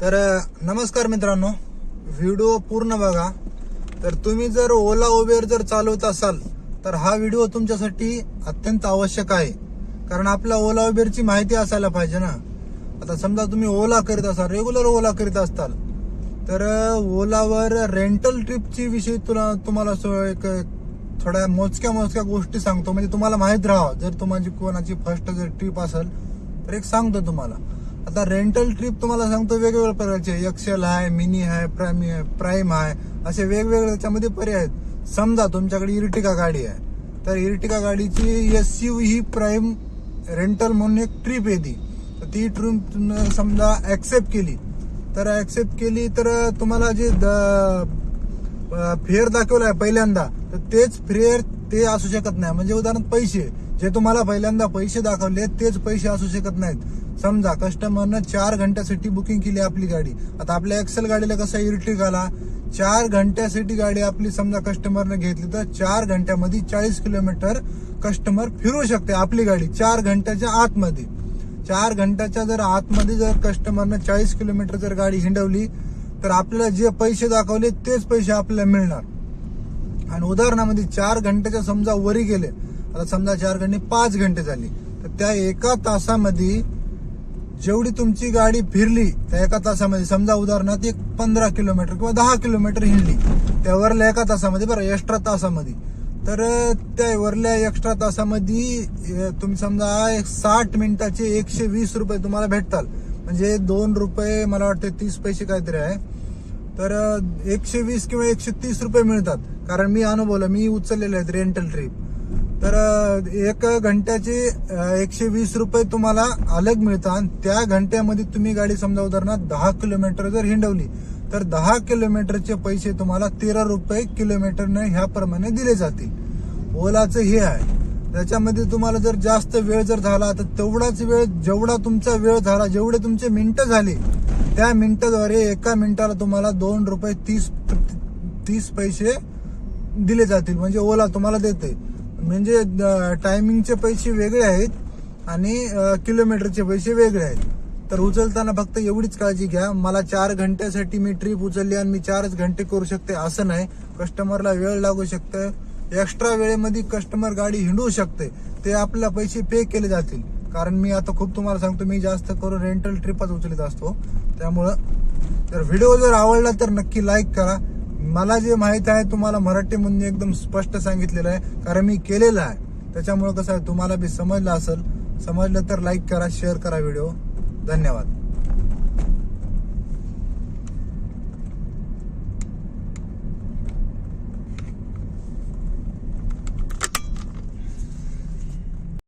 तर नमस्कार मित्रांनो. व्हिडिओ पूर्ण बघा. तर तुम्ही जर ओला उबेर जर चालवत असाल तर हा व्हिडिओ तुमच्यासाठी अत्यंत आवश्यक आहे. कारण आपल्या ओला उबेरची माहिती असायला पाहिजे ना. आता समजा तुम्ही ओला करीत असाल रेग्युलर ओला करीत असताल तर ओलावर रेंटल ट्रिपची विषयी तुला तुम्हाला एक थोड्या मोजक्या मोजक्या गोष्टी सांगतो. म्हणजे तुम्हाला माहीत राहावं. जर तुम्हाला कोणाची फर्स्ट जर ट्रिप असेल तर एक सांगतो तुम्हाला. आता रेंटल ट्रिप तुम्हाला सांगतो वेगवेगळ्या प्रकारचे. एक्सेल आहे मिनी आहे प्राईम प्राईम आहे. असे वेगवेगळे त्याच्यामध्ये पर्याय आहेत. समजा तुमच्याकडे इर्टिका गाडी आहे. तर इर्टिका गाडीची एस यू ही प्राईम रेंटल म्हणून एक ट्रिप येते तर ती ट्रिप समजा ऍक्सेप्ट केली तर ऍक्सेप्ट केली तर तुम्हाला जे द फेअर दाखवलाय पहिल्यांदा तर तेच फेअर ते असू शकत नाही. म्हणजे उदाहरणार्थ पैसे. जे तुम्हाला पहिल्यांदा पैसे दाखवले तेच पैसे असू शकत नाहीत. समजा कस्टमरनं चार घंट्यासाठी बुकिंग केली आपली गाडी. आता आपल्या एक्सेल गाडीला कसं इर्टिकाला चार घंट्यासाठी गाडी आपली समजा कस्टमरनं घेतली तर चार घंट्यामध्ये चाळीस किलोमीटर कस्टमर फिरू शकते आपली गाडी चार घंट्याच्या आतमध्ये. चार घंट्याच्या जर आतमध्ये जर कस्टमरनं चाळीस किलोमीटर जर गाडी हिंडवली तर आपल्याला जे पैसे दाखवले तेच पैसे आपल्याला मिळणार. आणि उदाहरणामध्ये चार घंट्याच्या समजा वरी गेले आता समजा चार घंटे पाच घंटे झाली तर त्या एका तासामध्ये जेवढी तुमची गाडी फिरली त्या एका तासामध्ये समजा उदाहरणार्थ एक पंधरा किलोमीटर किंवा दहा किलोमीटर हिंडली त्या वरल्या एका तासामध्ये बरं एक्स्ट्रा तासामध्ये. तर त्या वरल्या एक्स्ट्रा तासामध्ये तुम्ही समजा एक साठ मिनिटाचे एकशे वीस रुपये तुम्हाला भेटतात. म्हणजे दोन रुपये मला वाटते तीस पैसे काहीतरी आहे. तर एकशे वीस किंवा एकशे तीस रुपये मिळतात. कारण मी अनुभवलं मी उचललेलं आहेत रेंटल ट्रिप तर एक घंट्याचे एकशे वीस रुपये तुम्हाला अलग मिळतात आणि त्या घंट्यामध्ये तुम्ही गाडी समजा उदाहरणार्थ दहा किलोमीटर जर हिंडवली तर दहा किलोमीटरचे पैसे तुम्हाला तेरा रुपये किलोमीटरने ह्याप्रमाणे दिले जातील. ओलाचं हे आहे. त्याच्यामध्ये तुम्हाला जर जास्त वेळ जर झाला तर तेवढाच वेळ जेवढा तुमचा वेळ झाला जेवढे तुमचे मिनटं झाले त्या मिनिटाद्वारे एका मिनिटाला तुम्हाला दोन रुपये तीस तीस पैसे दिले जातील. म्हणजे ओला तुम्हाला देते म्हणजे टायमिंगचे पैसे वेगळे आहेत आणि किलोमीटरचे पैसे वेगळे आहेत. तर उचलताना फक्त एवढीच काळजी घ्या. मला चार घंट्यासाठी मी ट्रिप उचलली आणि मी चारच घंटे करू शकते असं नाही. कस्टमरला वेळ लागू शकतं. एक्स्ट्रा वेळेमध्ये कस्टमर गाडी हिंडू शकते. ते आपल्याला पैसे पे केले जातील. कारण मी आता खूप तुम्हाला सांगतो मी जास्त करून रेंटल ट्रिपच उचलत असतो. त्यामुळं तर व्हिडिओ जर आवडला तर नक्की लाईक करा. मला जे माहीत आहे तुम्हाला मराठी मराठीमध्ये एकदम स्पष्ट सांगितलेलं आहे कारण मी केलेलं आहे. त्याच्यामुळे कसं आहे तुम्हाला बी समजलं असेल समजलं तर लाईक करा शेअर करा व्हिडिओ धन्यवाद.